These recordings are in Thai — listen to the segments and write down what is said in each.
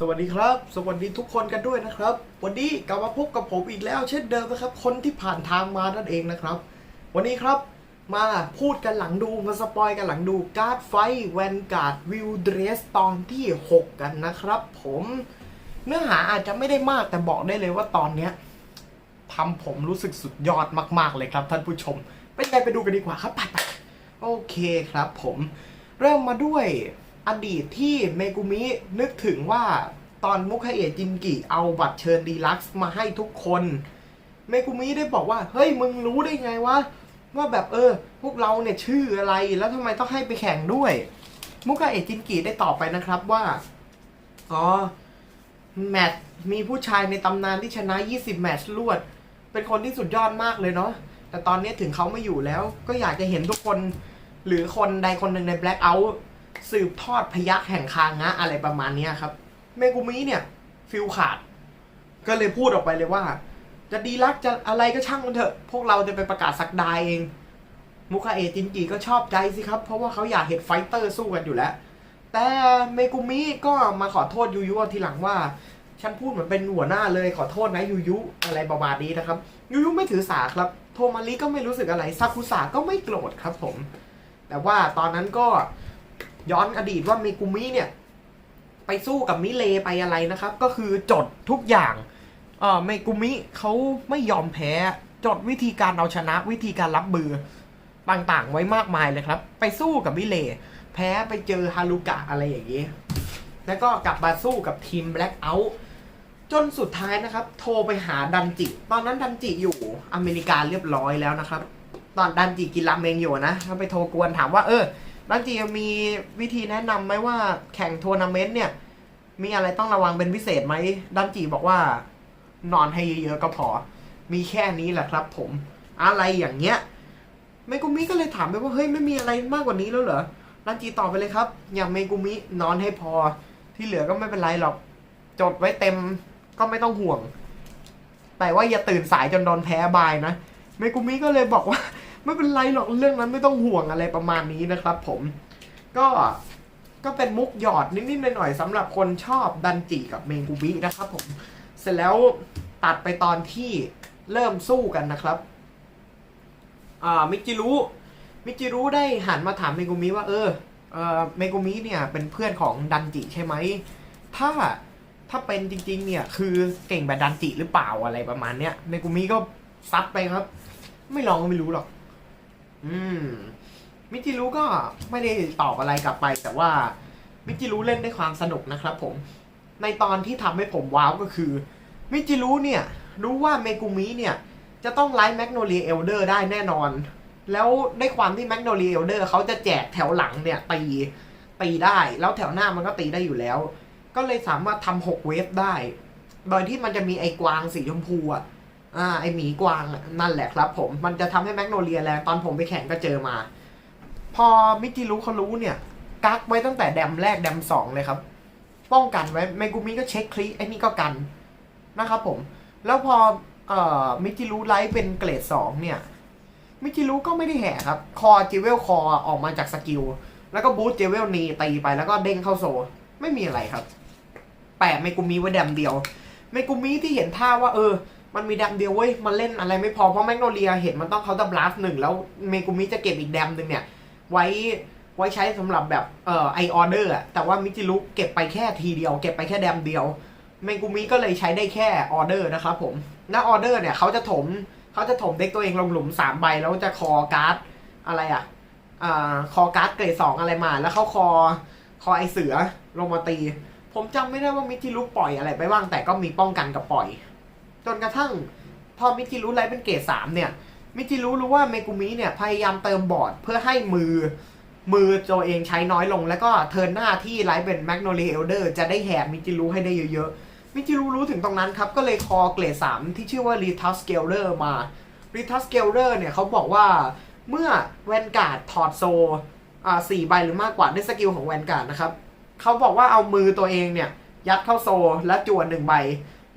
สวัสดีครับ สวัสดีทุกคนกันด้วยนะครับ วันนี้กลับมาพบกับผมอีกแล้วเช่นเดิมนะครับ คนที่ผ่านทางมานั่นเองนะครับ วันนี้ครับมาพูดกันหลังดูมาสปอยกันหลังดูการ์ดไฟแวนการ์ดวิวเดรสตอนที่ 6 กันนะครับผมเนื้อหาอาจจะไม่ได้มากแต่บอกได้เลยว่าตอนเนี้ยทำผมรู้สึกสุดยอดมาก ๆ เลยครับท่านผู้ชมเป็นไงไปดูกันดีกว่าครับไปไปโอเคครับผมเริ่มมาด้วย อดีตที่เมกุมินึกถึงว่าตอนมุคเอะจินกิเอาบัตรเชิญดีลักซ์มาให้ทุกคน เมกุมิได้บอกว่า เฮ้ยมึงรู้ได้ไงวะ ว่าแบบเออ พวกเราเนี่ยชื่ออะไรแล้วทำไมต้องให้ไปแข่งด้วย มุคเอะจินกิได้ตอบไปนะครับว่า อ๋อ แมตช์มีผู้ชายในตำนานที่ชนะ 20 แมตช์รวด เป็นคนที่สุดยอดมากเลยเนาะแต่ตอนนี้ถึงเขาไม่อยู่แล้ว ก็อยากจะเห็นทุกคนหรือคนใดคนหนึ่งใน Black Out สืบทอดพยักแห่งคางะอะไรประมาณนี้ครับ เมกุมิเนี่ยฟิลขาด ก็เลยพูดออกไปเลยว่า จะดีลักจะอะไรก็ช่างมันเถอะ พวกเราจะไปประกาศสักดาเอง มุคาเอะจินกิก็ชอบใจสิครับ เพราะว่าเขาอยากเห็นไฟเตอร์สู้กันอยู่แล้ว แต่เมกุมิก็มาขอโทษยูยุทีหลังว่า ฉันพูดเหมือนเป็นหัวหน้าเลยขอโทษนะยูยุอะไรประมาณนี้นะครับยูยุไม่ถือสาครับโทมาริก็ไม่รู้สึกอะไรซากุสะก็ไม่โกรธครับผม แต่ว่าตอนนั้นก็ ย้อนอดีตว่าเมกุมิเนี่ย ไปสู้กับมิเลไปอะไรนะครับ ก็คือจดทุกอย่างเออเมกุมิเขาไม่ยอมแพ้ จดวิธีการเอาชนะวิธีการรับมือต่างๆ ไว้มากมายเลยครับ ไปสู้กับมิเล แพ้ไปเจอฮารุกะอะไรอย่างนี้ แล้วก็กลับมาสู้กับทีมแบล็กเอาท์จนสุดท้ายนะครับ โทรไปหาดันจิ ตอนนั้นดันจิอยู่อเมริกาเรียบร้อยแล้วนะครับ ตอนดันจิกินราเมงอยู่นะเขาไปโทรกวนถามว่าเออ ดันจิมีวิธีแนะนำไหมว่าแข่งทัวร์นาเมนต์เนี่ย มีอะไรต้องระวังเป็นพิเศษไหมดันจิบอกว่านอนให้เยอะๆก็พอ มีแค่นี้แหละครับ ผม อะไรอย่างเงี้ยเมกุมิก็เลยถามไปว่าเฮ้ยไม่มีอะไรมากกว่านี้แล้วเหรอดันจิตอบไปเลยครับ อย่างเมกุมินอนให้พอ ที่เหลือก็ไม่เป็นไรหรอก จดไว้เต็มก็ไม่ต้องห่วง แต่ว่าอย่าตื่นสายจนโดนแพ้บายนะเมกุมิก็เลยบอกว่า ไม่เป็นไรหรอกเรื่องนั้นไม่ต้องห่วงอะไรประมาณนี้นะครับ ผมก็ก็เป็นมุกหยอดนิดๆหน่อยๆสำหรับคนชอบดันจิกับเมงกุมินะครับ ผมเสร็จแล้วตัดไปตอนที่เริ่มสู้กันนะครับ อ่ามิจิรุมิจิรุได้หันมาถามเมกุมิว่า เออเออเมกุมิเนี่ยเป็นเพื่อนของดันจิใช่ไหมถ้าถ้าเป็นจริง ๆ เนี่ย คือเก่งแบบดันจิหรือเปล่าอะไรประมาณเนี้ยเมกุมิก็ซัดไปครับ ไม่ลองก็ไม่รู้หรอก อืม มิจิรุก็ไม่ได้ตอบอะไรกลับไป แต่ว่ามิจิรุเล่นได้วยความสนุกนะครับผม ในตอนที่ทำให้ผมว้าวก็คือ มิจิรุเนี่ย รู้ว่าเมกุมิเนี่ย จะต้องไลฟ์แมกโนเลียเอลเดอร์ได้แน่นอน แล้วได้ความที่แมกโนเลียเอลเดอร์เขาจะแจกแถวหลังเนี่ยตีตีได้ แล้วแถวหน้ามันก็ตีได้อยู่แล้ว ก็เลยสามารถทำหกเวฟได้ โดยที่มันจะมีไอ้กวางสีชมพูอะ อ่าไอหมีกวางนั่นแหละครับ ผมมันจะทำให้แมกโนเลียแรงตอนผมไปแข่งก็เจอมา พอมิจิรุเขารู้เนี่ย กักไว้ตั้งแต่แดมแรกแดมสองเลยครับ ป้องกันไว้เมกุมิก็เช็คคลิไอ้นี่ก็กันนะครับผม แล้วพอเอ่อมิจิรุไลท์เป็นเกรดสองเนี่ยมิจิรุก็ไม่ได้แห่ครับ คอจิเวลคอออกมาจากสกิล แล้วก็บูสต์เจเวลนีตีไปแล้วก็เด้งเข้าโซ ไม่มีอะไรครับ แปะเมกุมิไว้แดมเดียวเมกุมิที่เห็นท่าว่าเออ มันมีแดมเดียวเว้ย มันเล่นอะไรไม่พอ เพราะแมกโนเลียเห็นมันต้องเขาน์เตอร์บลัสหนึ่งแล้วเมกุมิจะเก็บอีกแดมหนึ่งเนี่ย ไว้ไว้ใช้สำหรับแบบเอ่อไอออเดอร์อะแต่ว่ามิจิรุเก็บไปแค่ทีเดียว เก็บไปแค่แดมเดียว เมกุมิก็เลยใช้ได้แค่ออเดอร์นะครับผมหน้าออเดอร์เนี่ยเขาจะถมเขาจะถมเด็กตัวเองลงหลุมสามใบแล้วจะคอการ์ดอะไรอะอ่าคอการ์ดเกรดสองอะไรมา แล้วเขาคอคอไอเสือลงมาตี ผมจำไม่ได้ว่ามิจิรุปล่อยอะไรไปบ้างแต่ก็มีป้องกันกับปล่อย จนกระทั่งพอมิจิรุไลฟ์เป็นเกรดสามเนี่ยมิจิรุรู้ว่าเมกุมิเนี่ยพยายามเติมบอร์ดเพื่อให้มือมือตัวเองใช้น้อยลง แล้วก็เทิร์นหน้าที่ไลฟ์เป็นแมกโนเลียเอลเดอร์จะได้แหกมิจิรุให้ได้เยอะๆ มิจิรุรู้ถึงตรงนั้นครับ ก็เลยคอเกรดสามที่ชื่อว่ารีทัสเกลเลอร์มารีทัสเกลเลอร์เนี่ยเขาบอกว่าเมื่อแวนการ์ดถอดโซอ่าสี่ใบหรือมากกว่าด้วยสกิลของแวนการ์ดนะครับเขาบอกว่าเอามือตัวเองเนี่ยยัดเข้าโซและจวนหนึ่งใบ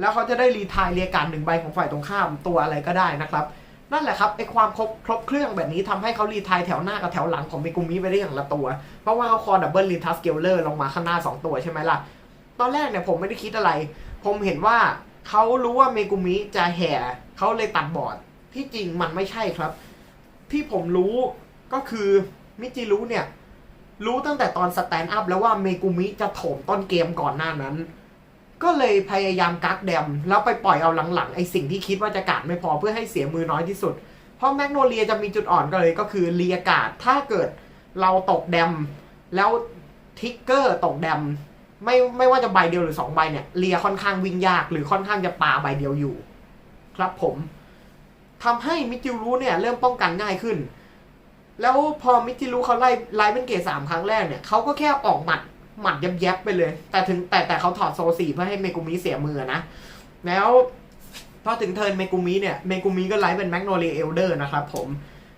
แล้วเขาจะได้รีทายเรียการหนึ่งใบของฝ่ายตรงข้ามตัวอะไรก็ได้นะครับ นั่นแหละครับไอความครบครบเครื่องแบบนี้ทำให้เขารีทายแถวหน้ากับแถวหลังของเมกุมิไปได้อย่างละตัว เพราะว่าเขาคอดับเบิลรีทัสเกลเลอร์ลงมาข้างหน้า 2 ตัวใช่ไหมล่ะ ตอนแรกเนี่ยผมไม่ได้คิดอะไร ผมเห็นว่าเขารู้ว่าเมกุมิจะแห่เขาเลยตัดบอร์ดที่จริงมันไม่ใช่ครับ ที่ผมรู้ก็คือมิจิรุเนี่ยรู้ตั้งแต่ตอนสแตนด์อัพแล้วว่าเมกุมิจะโถมต้นเกมก่อนหน้านั้น ก็เลยพยายามกักแดม แล้วไปปล่อยเอาหลังๆไอสิ่งที่คิดว่าจะกาดไม่พอเพื่อให้เสียมือน้อยที่สุด เพราะแมกโนเลียจะมีจุดอ่อนก็เลยก็คือเลียกาดถ้าเกิดเราตกแดม แล้วทิกเกอร์ตกแดม ไม่ไม่ว่าจะใบเดียวหรือสองใบเนี่ยเลียค่อนข้างวิ่งยากหรือค่อนข้างจะปาใบเดียวอยู่ ครับผมทำให้มิจิรุเนี่ยเริ่มป้องกันง่ายขึ้นแล้วพอมิจิรุเขาไล่ไล่เป็นเกรดสามครั้งแรกเนี่ยเขาก็แค่ออกหมัด หมัดยับยับๆไปเลย แต่ถึงแต่แต่เขาถอดโซสี่เพื่อให้เมกุมิเสียมือนะ แล้วพอถึงเทิร์นเมกุมิเนี่ย เมกุมิก็ไล่เป็นแมกโนเลียเอลเดอร์นะครับผม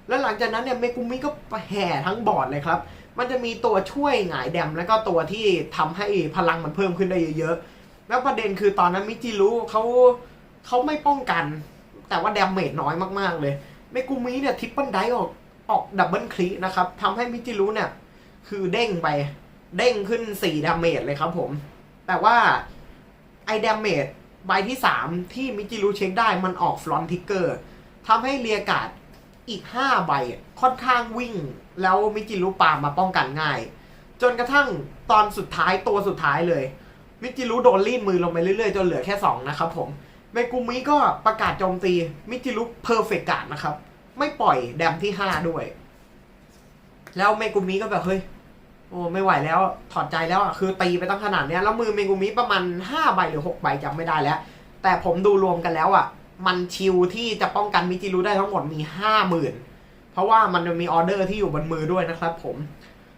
แล้วหลังจากนั้นเนี่ยเมกุมิก็แห่ทั้งบอร์ดเลยครับ มันจะมีตัวช่วยหงายแดมแล้วก็ตัวที่ทำให้พลังมันเพิ่มขึ้นได้เยอะๆ แล้วประเด็นคือตอนนั้นมิจิรุเขาเขาไม่ป้องกัน แต่ว่าแดมเมจน้อยมากๆเลย เมกุมิเนี่ยทิปเปิลไดออกออกดับเบิลคลีนะครับทำให้มิจิรุเนี่ยคือเด้งไป เด้งขึ้น4ดาเมจเลยครับผม แต่ว่าไอดาเมจใบที่ 3 ที่มิจิรุเช็คได้มันออกฟลอนทิกเกอร์ทำให้เรียกาดอีก 5 ใบค่อนข้างวิ่ง แล้วมิจิรุปามาป้องกันง่าย จนกระทั่งตอนสุดท้ายตัวสุดท้ายเลย มิจิรุโดนลีดมือลงไปเรื่อยๆ จนเหลือแค่ 2 นะครับผมเมกุมิก็ประกาศโจมตีมิจิรุเพอร์เฟกการ์ดนะครับ ไม่ปล่อยแดมที่ 5 ด้วย แล้วเมกุมิก็แบบเฮ้ย โอ้ไม่ไหวแล้วถอดใจแล้วอะคือตีไปตั้งขนาดเนี้ยแล้วมือเมกุมิประมาณ5ใบหรือ6ใบจำไม่ได้แล้ว แต่ผมดูรวมกันแล้วอะ มันชิลที่จะป้องกันมิจิรุได้ทั้งหมดมี50,000เพราะว่ามันมีออเดอร์ที่อยู่บนมือด้วยนะครับผม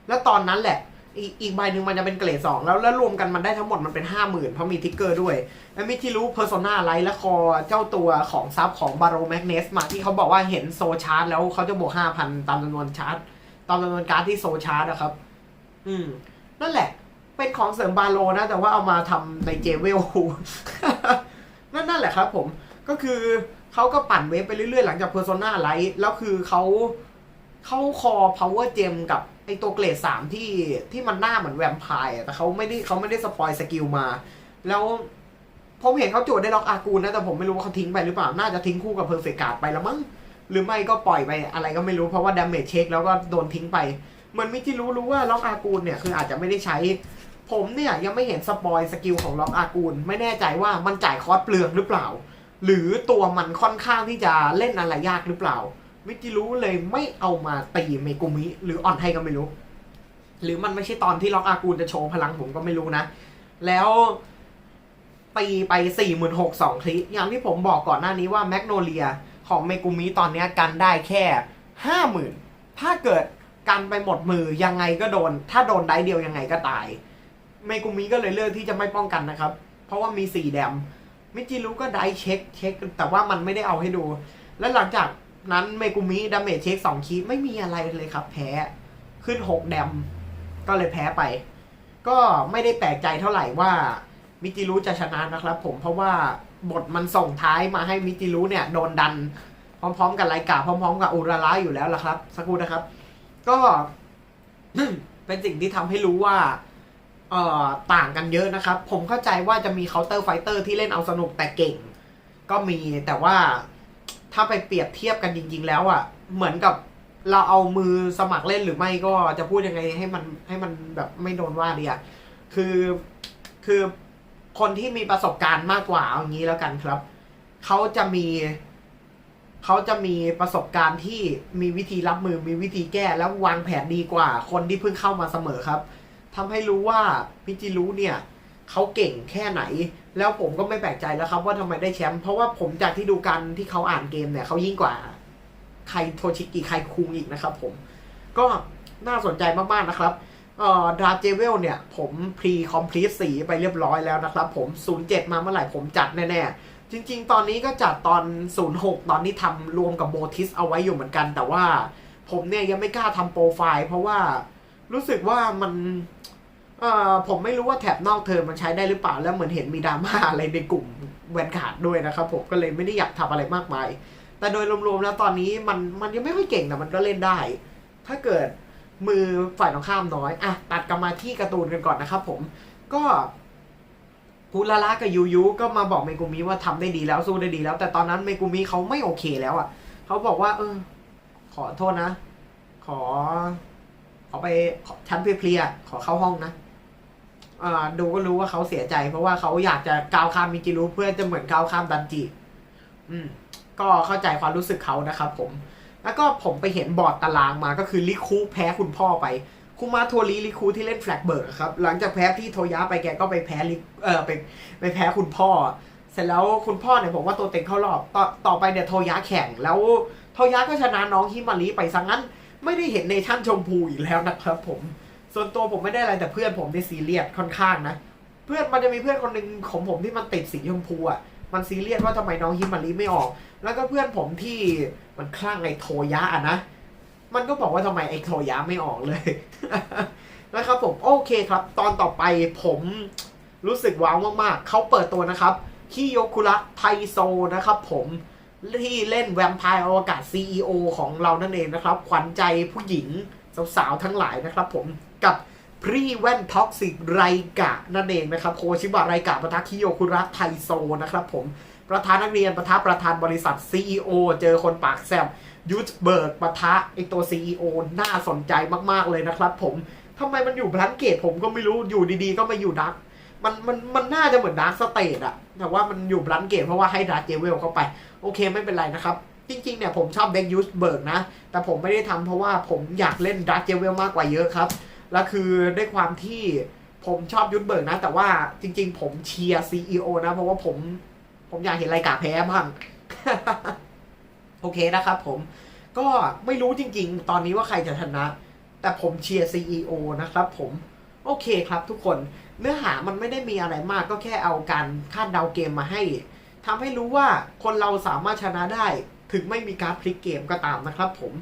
แล้วตอนนั้นแหละ อีกอีกใบหนึ่งมันจะเป็นเกรดสองแล้วแล้วรวมกันมันได้ทั้งหมดมันเป็นห้าหมื่นเพราะมีทิกเกอร์ด้วยแล้วมิจิรุเพอร์โซนาไลท์และคอเจ้าตัวของซับของบาร์โรแมกเนสมาที่เขาบอกว่าเห็นโซชาร์จแล้วเขาจะบวกห้าพันตามจำนวนชาร์จตามจำนวนการ์ดที่โซชาร์จนะครับ อืมนั่นแหละ เป็นของเสริมบาโลนะ แต่ว่าเอามาทำในเจเวลนั่นนั่นแหละครับ ผม ก็คือเขาก็ปั่นเวฟไปเรื่อยๆ หลังจากเพอร์โซนาไลท์แล้วคือเขาเข้าคอ power gem กับไอตัวเกรดสามที่ที่มันหน้าเหมือนแวมไพร์แต่เขาไม่ได้เขาไม่ได้สปอยสกิลมา แล้วผมเห็นเขาโจทย์ได้ล็อกอากูนะ แต่ผมไม่รู้ว่าเขาทิ้งไปหรือเปล่า น่าจะทิ้งคู่กับเพอร์เฟกการ์ดไปแล้วมั้งหรือไม่ก็ปล่อยไปอะไรก็ไม่รู้เพราะว่าดาเมจเช็คแล้วก็โดนทิ้งไป เหมือนมิจิรู้รู้ว่าล็อกอากูลเนี่ยคืออาจจะไม่ได้ใช้ ผมเนี่ยยังไม่เห็นสปอยสกิลของล็อกอากูล ไม่แน่ใจว่ามันจ่ายคอสเปลืองหรือเปล่า หรือตัวมันค่อนข้างที่จะเล่นอะไรยากหรือเปล่า มิจิรู้เลยไม่เอามาตีเมกุมิหรืออ่อนให้ก็ไม่รู้ หรือมันไม่ใช่ตอนที่ล็อกอากูลจะโชว์พลังผมก็ไม่รู้นะ แล้วตีไป4 6 0 0 0สองคลิอย่างที่ผมบอกก่อนหน้านี้ว่าแมกโนเลียของเมกุมิตอนเนี้ยกันได้แค่ 50,000 ถ้าเกิด กันไปหมดมือยังไงก็โดน ถ้าโดนได้เดียวยังไงก็ตายเมกุมิก็เลยเลือกที่จะไม่ป้องกันนะครับ เพราะว่ามี4แดมมิจิรุก็ได้เช็คเช็ค แต่ว่ามันไม่ได้เอาให้ดู แล้วหลังจากนั้นเมกุมิดาเมจเช็คสองคีไม่มีอะไรเลยครับ แพ้ขึ้น6แดม ก็เลยแพ้ไป ก็ไม่ได้แปลกใจเท่าไหร่ว่ามิจิรุจะชนะนะครับผมเพราะว่าบทมันส่งท้ายมาให้มิจิรุเนี่ยโดนดัน พร้อมๆ กับไรกาพร้อมๆ กับอุราระอยู่แล้วล่ะครับ สักครู่นะครับ ก็ เป็นสิ่งที่ทำให้รู้ว่า เอ่อต่างกันเยอะนะครับ ผมเข้าใจว่าจะมีเคาน์เตอร์ไฟเตอร์ที่เล่นเอาสนุกแต่เก่ง ก็มีแต่ว่าถ้าไปเปรียบเทียบกันจริง ๆ แล้วอะ่ะ เหมือนกับเราเอามือสมัครเล่นหรือไม่ก็จะพูดยังไงให้มันให้มันแบบไม่โดนว่าดีอะ่ะคือคือคนที่มีประสบการณ์มากกว่าเอางี้แล้วกันครับ เขาจะมี เขาจะมีประสบการณ์ที่มีวิธีรับมือมีวิธีแก้แล้ววางแผนดีกว่า คนที่เพิ่งเข้ามาเสมอครับทำให้รู้ว่ามิจิรุเนี่ยเขาเก่งแค่ไหน แล้วผมก็ไม่แปลกใจแล้วครับ ว่าทำไมได้แชมป์เพราะว่าผมจากที่ดูกันที่เขาอ่านเกมเนี่ยเขายิ่งกว่าใครโทชิกิใครคุงอีกนะครับ ผม ก็น่าสนใจมากๆนะครับเอ่อดราเจเวลเนี่ย ผมพรีคอมพลีทสีไปเรียบร้อยแล้วนะครับ ผม 07 มาเมื่อไหร่ผมจัดแน่ๆ จริง ๆ ตอนนี้ก็จัดตอน 06 ตอนนี้ทำรวมกับโบทิสเอาไว้อยู่เหมือนกัน แต่ว่าผมเนี่ยยังไม่กล้าทำโปรไฟล์ เพราะว่ารู้สึกว่ามันเอ่อผมไม่รู้ว่าแท็บนอกเทอมมันใช้ได้หรือเปล่า แล้วเหมือนเห็นมีดราม่าอะไรในกลุ่มแวนขาดด้วยนะครับผมก็เลยไม่ได้อยากทำอะไรมากมาย แต่โดยรวมๆแล้วตอนนี้มันมันยังไม่ค่อยเก่งแต่มันก็เล่นได้ ถ้าเกิดมือฝ่ายตรงข้ามน้อยอะตัดกลับมาที่การ์ตูนกันก่อนนะครับผมก็ คุราระกับยูยูก็มาบอกเมกุมิว่าทำได้ดีแล้วสู้ได้ดีแล้ว แต่ตอนนั้นเมกุมิเขาไม่โอเคแล้วอะเขาบอกว่า เออ ขอโทษนะ ขอ ขอไปขอชั้นเพลียขอเข้าห้องนะอ่าดูก็รู้ว่าเขาเสียใจ เพราะว่าเขาอยากจะก้าวข้ามมิจิรุเพื่อจะเหมือนก้าวข้ามดันจิ อืม ก็เข้าใจความรู้สึกเขานะครับผม แล้วก็ผมไปเห็นบอร์ดตารางมาก็คือลิคูแพ้คุณพ่อไป คุมาโทริลิคูที่เล่นแฟลกเบิร์กครับ หลังจากแพ้พี่โทยะไปแกก็ไปแพ้ลิเออไปไปแพ้คุณพ่อ เสร็จแล้วคุณพ่อเนี่ยผมว่าตัวเต็งเข้ารอบต่อต่อไปเนี่ยโทยะแข่งแล้วโทยะก็ชนะน้องฮิมาริไปซะงั้น ไม่ได้เห็นในชั่นชมพูอีกแล้วนะครับผม ส่วนตัวผมไม่ได้อะไรแต่เพื่อนผมในซีเรียสค่อนข้างนะ เพื่อนมันจะมีเพื่อนคนหนึ่งของผมที่มันติดสีชมพูอะมันซีเรียสว่าทำไมน้องฮิมาริไม่ออก แล้วก็เพื่อนผมที่มันคลั่งไอ้โทยะอะนะ มันก็บอกว่าทำไมไอ้โทยะไม่ออกเลย นะครับผมโอเคครับ ตอนต่อไปผมรู้สึกว้าวมากๆ เขาเปิดตัวนะครับคิโยคุระไทโซนะครับผมที่เล่นแวมไพร์อวกาศ CEO ของเรานั่นเองนะครับ ขวัญใจผู้หญิงสาวๆทั้งหลายนะครับผมกับพรีแวนท็อกซิกไรกะนั่นเองนะครับ โคชิบะไรกะปะทะคิโยคุระไทโซนะครับผม ประธานนักเรียนปะทะประธานบริษัท CEO เจอคนปากแซบยูทเบิร์กประทะไอตัว CEO น่าสนใจมากๆเลยนะครับผมทำไมมันอยู่บลันเกตผมก็ไม่รู้อยู่ดีๆ ก็มาอยู่ดักมันมันมันน่าจะเหมือนดาร์กสเตทอะแต่ว่ามันอยู่บลันเกตเพราะว่าให้ดาร์กเจเวลเข้าไป โอเคไม่เป็นไรนะครับ จริงๆเนี่ยผมชอบเด็กยูสเบิร์กนะ แต่ผมไม่ได้ทำเพราะว่าผมอยากเล่นดาร์กเจเวลมากกว่าเยอะครับ แล้วคือด้วยความที่ผมชอบยูสเบิร์กนะ แต่ว่าจริง ๆ ผมเชียร์ CEO นะ เพราะว่าผม ผมอยากเห็นรายการแพ้บ้างโอเคนะครับผมก็ไม่รู้จริง ๆ ตอนนี้ว่าใครจะชนะ แต่ผมเชียร์ CEO นะครับผม โอเคครับทุกคนเนื้อหามันไม่ได้มีอะไรมากก็แค่เอาการคาดเดาเกมมาให้ทำให้รู้ว่าคนเราสามารถชนะได้ ถึงไม่มีการพลิกเกมก็ตามนะครับผม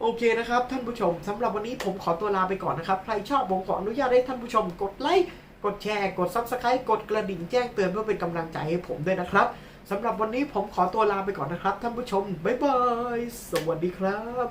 โอเคนะครับท่านผู้ชมสำหรับวันนี้ผมขอตัวลาไปก่อนนะครับ ใครชอบผมขออนุญาตให้ท่านผู้ชมกดไลค์ กดแชร์ กดซับสไครต์กดกระดิ่งแจ้งเตือนเพื่อเป็นกำลังใจให้ผมด้วยนะครับสำหรับวันนี้ผมขอตัวลาไปก่อนนะครับ ท่านผู้ชม บ๊ายบาย สวัสดีครับ